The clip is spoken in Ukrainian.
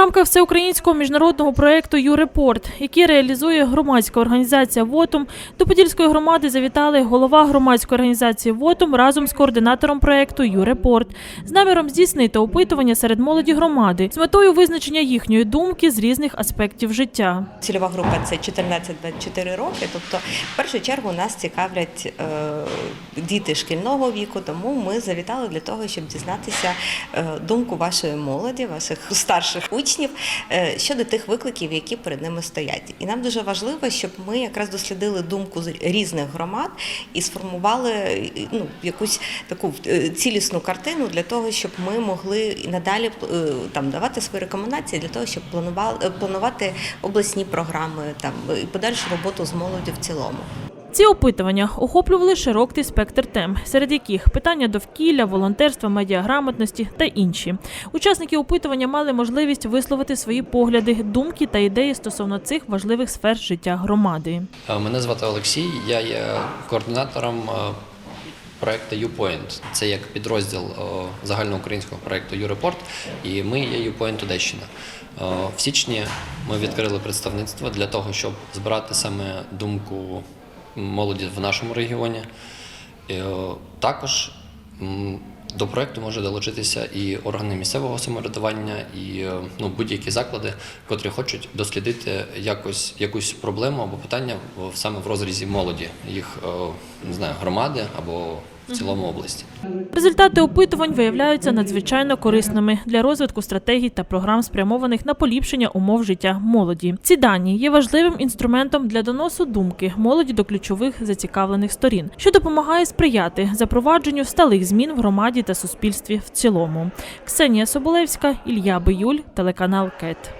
рамках всеукраїнського міжнародного проєкту «Юрепорт», який реалізує громадська організація ВОТУМ, до Подільської громади завітали голова громадської організації ВОТУМ разом з координатором проєкту «Юрепорт» з наміром здійснити опитування серед молоді громади з метою визначення їхньої думки з різних аспектів життя. Цільова група це 14-24 роки. Тобто, в першу чергу нас цікавлять е, діти шкільного віку. Тому ми завітали для того, щоб дізнатися е, думку вашої молоді, ваших старших учнів е, щодо тих викликів, які перед ними стоять. І нам дуже важливо, щоб ми якраз дослідили думку різних громад і сформували е, ну, якусь таку е, цілісну картину для того, щоб ми могли надалі там давати свої рекомендації для того, щоб планувати обласні програми там і подальшу роботу з молоддю в цілому. Ці опитування охоплювали широкий спектр тем, серед яких питання довкілля, волонтерства, медіаграмотності та інші. Учасники опитування мали можливість висловити свої погляди, думки та ідеї стосовно цих важливих сфер життя громади. Е, Мене звати Олексій, я є координатором е, проекту YouPoint. Це як підрозділ е, загальноукраїнського проекту YouReport, і ми є YouPoint Одещина. В січні ми відкрили представництво для того, щоб збирати саме думку молоді в нашому регіоні. Е, Також до проекту може долучитися і органи місцевого самоврядування, і е, ну, будь-які заклади, котрі хочуть дослідити якось якусь проблему або питання саме в розрізі молоді, їх е, не знаю, громади або в цілому області. Результати опитувань виявляються надзвичайно корисними для розвитку стратегій та програм, спрямованих на поліпшення умов життя молоді. Ці дані є важливим інструментом для доносу думки молоді до ключових зацікавлених сторін, що допомагає сприяти запровадженню сталих змін в громаді та суспільстві в цілому. Ксенія Соболевська, Ілля Биюль, телеканал КЕТ.